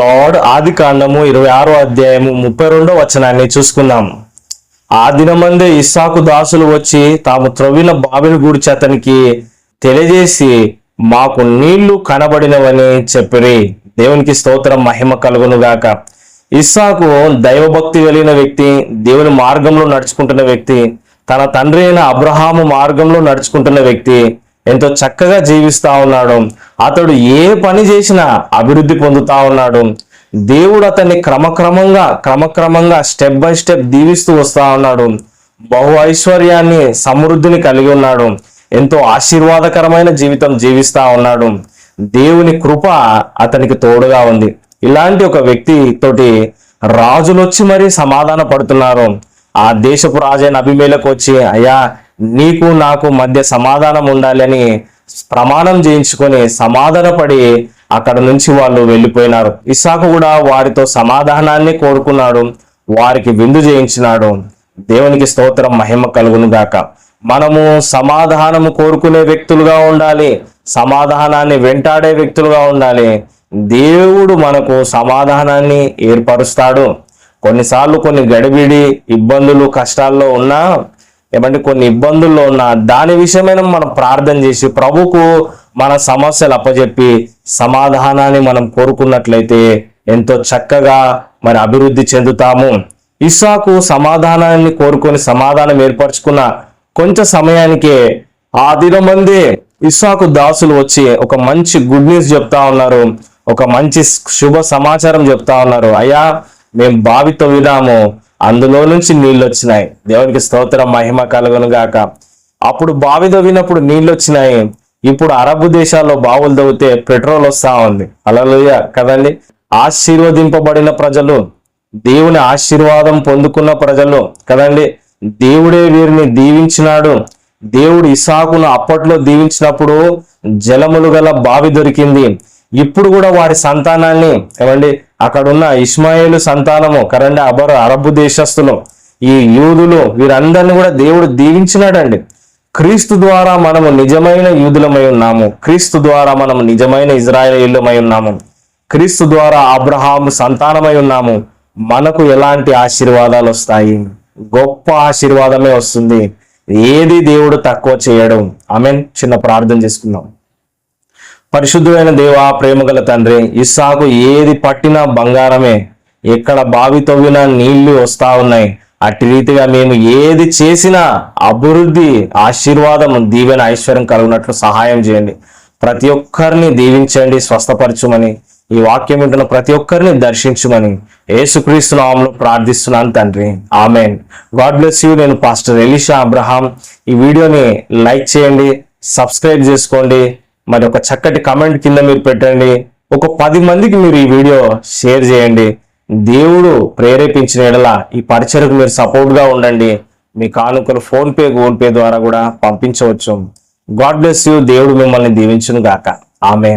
Lord ఆది కాండము ఇరవై ఆరో అధ్యాయము ముప్పై రెండో వచనాన్ని చూసుకుందాం. ఆ దినమందే ఇస్సాకు దాసులు వచ్చి తాము త్రవ్విన బావిని గూర్చి అతనికి తెలియజేసి మాకు నీళ్ళు కనబడినవని చెప్పిరి. దేవునికి స్తోత్రం మహిమ కలుగును గాక. ఇస్సాకు దైవభక్తి కలిగిన వ్యక్తి దేవుని మార్గంలో నడుచుకుంటున్న వ్యక్తి తన తండ్రి అయిన అబ్రహాము మార్గంలో నడుచుకుంటున్న వ్యక్తి ఎంతో చక్కగా జీవిస్తా ఉన్నాడు. అతడు ఏ పని చేసినా అభివృద్ధి పొందుతా ఉన్నాడు. దేవుడు అతన్ని క్రమక్రమంగా క్రమక్రమంగా స్టెప్ బై స్టెప్ దీవిస్తూ వస్తా ఉన్నాడు. బహు ఐశ్వర్యాన్ని సమృద్ధిని కలిగి ఉన్నాడు. ఎంతో ఆశీర్వాదకరమైన జీవితం జీవిస్తా ఉన్నాడు. దేవుని కృప అతనికి తోడుగా ఉంది. ఇలాంటి ఒక వ్యక్తి తోటి రాజులొచ్చి మరీ సమాధాన పడుతున్నారు. ఆ దేశపు రాజైన అభిమేలకు వచ్చి అయ్యా నీకు నాకు మధ్య సమాధానం ఉండాలని ప్రమాణం చేయించుకొని సమాధానపడి అక్కడ నుంచి వాళ్ళు వెళ్ళిపోయినారు. ఇసాకు కూడా వారితో సమాధానాన్ని కోరుకున్నాడు. వారికి విందు చేయించినాడు. దేవునికి స్తోత్రం మహిమ కలుగును గాక. మనము సమాధానము కోరుకునే వ్యక్తులుగా ఉండాలి. సమాధానాన్ని వెంటాడే వ్యక్తులుగా ఉండాలి. దేవుడు మనకు సమాధానాన్ని ఏర్పరుస్తాడు. కొన్నిసార్లు కొన్ని గడిబిడి ఇబ్బందులు కష్టాల్లో ఉన్నా ఏమంటే కొన్ని ఇబ్బందుల్లో ఉన్న దాని విషయమైన మనం ప్రార్థన చేసి ప్రభుకు మన సమస్యలు అప్పచెప్పి సమాధానాన్ని మనం కోరుకున్నట్లయితే ఎంతో చక్కగా మరి అభివృద్ధి చెందుతాము. ఇస్సాకు సమాధానాన్ని కోరుకొని సమాధానం ఏర్పరచుకున్న కొంచెం సమయానికే ఆ దినమందే ఇస్సాకు దాసులు వచ్చి ఒక మంచి గుడ్ న్యూస్ చెప్తా ఉన్నారు. ఒక మంచి శుభ సమాచారం చెప్తా ఉన్నారు. అయ్యా మేము బావితో వినాము అందులో నుంచి నీళ్ళు వచ్చినాయి దేవునికి స్తోత్రం మహిమ కలుగును గాక. అప్పుడు బావి తవ్వినప్పుడు నీళ్ళు వచ్చినాయి ఇప్పుడు అరబ్ దేశాల్లో బావులు తవ్వితే పెట్రోల్ వస్తా ఉంది. అలలోయ కదండి? ఆశీర్వదింపబడిన ప్రజలు దేవుని ఆశీర్వాదం పొందుకున్న ప్రజలు కదండి? దేవుడే వీరిని దీవించినాడు. దేవుడు ఇసాకును అప్పట్లో దీవించినప్పుడు జలములు గల బావి దొరికింది. ఇప్పుడు కూడా వారి సంతానాన్ని ఏమండి అక్కడున్న ఇస్మాయిలు సంతానము కరండి అబరు అరబ్ దేశస్థులు ఈ యూదులు వీరందరిని కూడా దేవుడు దీవించినాడండి. క్రీస్తు ద్వారా మనము నిజమైన యూదులమై ఉన్నాము. క్రీస్తు ద్వారా మనము నిజమైన ఇజ్రాయేలీలమై ఉన్నాము. క్రీస్తు ద్వారా అబ్రహాము సంతానమై ఉన్నాము. మనకు ఎలాంటి ఆశీర్వాదాలు వస్తాయి? గొప్ప ఆశీర్వాదమే వస్తుంది. ఏది దేవుడు తక్కువ చేయడం. ఆమెన్. చిన్న ప్రార్థన చేసుకుందాం. పరిశుద్ధమైన దేవా ప్రేమగల తండ్రి ఇస్సాకు ఏది పట్టినా బంగారమే. ఎక్కడ బావి తవ్వినా నీళ్ళు వస్తా ఉన్నాయి. అట్టి రీతిగా మేము ఏది చేసినా అభివృద్ధి ఆశీర్వాదం దీవెన ఐశ్వర్యం కలుగునట్లు సహాయం చేయండి. ప్రతి ఒక్కరిని దీవించండి స్వస్థపరచుమని. ఈ వాక్యం వింటున్న ప్రతి ఒక్కరిని దర్శించుమని. యేసుక్రీస్తు నామంలో ప్రార్థిస్తున్నాను తండ్రి. ఆమెన్. God bless you. నేను పాస్టర్ ఎలిషా అబ్రహాం. ఈ వీడియోని లైక్ చేయండి సబ్స్క్రైబ్ చేసుకోండి. మరి ఒక చక్కటి కమెంట్ కింద మీరు పెట్టండి. ఒక పది మందికి మీరు ఈ వీడియో షేర్ చేయండి. దేవుడు ప్రేరేపించిన ఎడల ఈ పరిచయకు మీరు సపోర్ట్గా ఉండండి. మీ కానుకలు ఫోన్పే గూగుల్ పే ద్వారా కూడా పంపించవచ్చు. గాడ్ బ్లెస్ యూ దేవుడు మిమ్మల్ని దీవించును గాక ఆమె